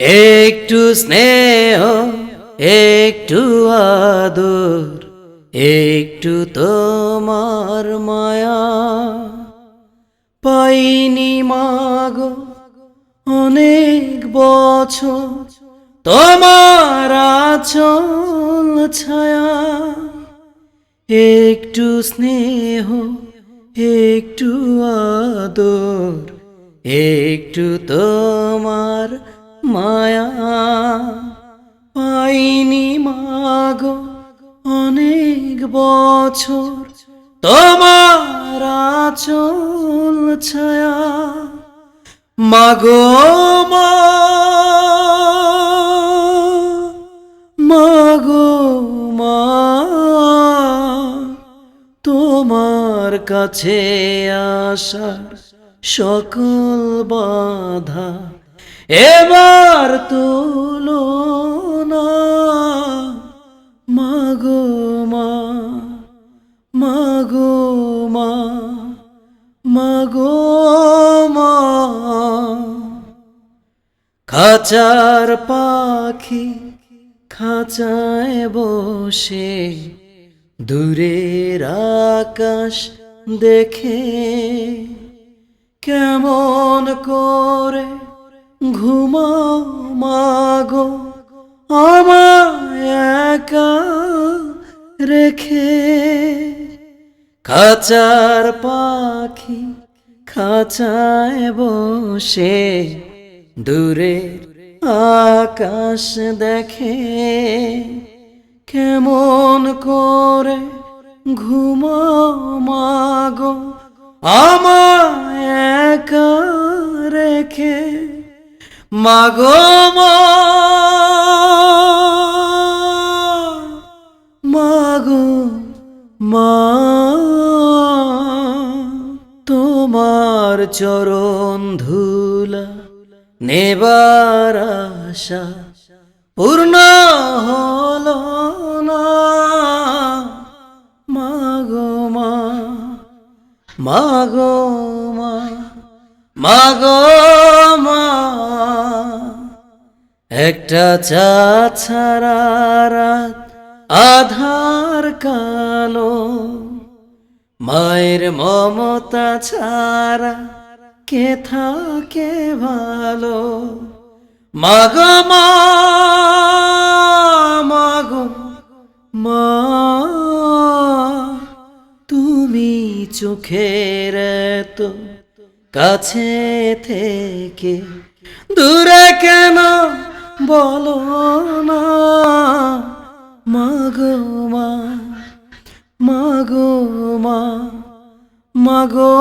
একটু স্নেহ, একটু আদর, একটু তোমার মায়া। পাইনি মাগো অনেক বছর তোমার আচল ছায়া। একটু স্নেহ, একটু আদর, একটু তোমার মায়া পাইনি মাগো অনেক বছর। তোমার আচল ছায়া মাগো মা মাগো মা, তোমার কাছে আসার সকল বাধা এবার তুলো না। মাগো মা মাগো মা মাগো মা। খাঁচার পাখি খাঁচায় বসে, দূরের আকাশ দেখে কেমন করে ঘুমাও মাগো, আমায় একা রেখে। খাঁচার পাখি খাঁচায় বসে, দূরে আকাশ দেখে। কেমন করে ঘুমাও মাগো, আমায় মাগো মাগো মা, তোমার চরণ ধুলা নেবার আশা পূর্ণ হলো না। মাগো মা মাগো মা, মাগো একটা চা ছাড়া রাত, আধার কালো, মায়ের মমতা ছাড়া কে থাকে ভালো? মাগো মাগ মা, তুমি চোখের তো কাছে থেকে দূরে কেন বলো না মাগো মা মাগো মা মাগো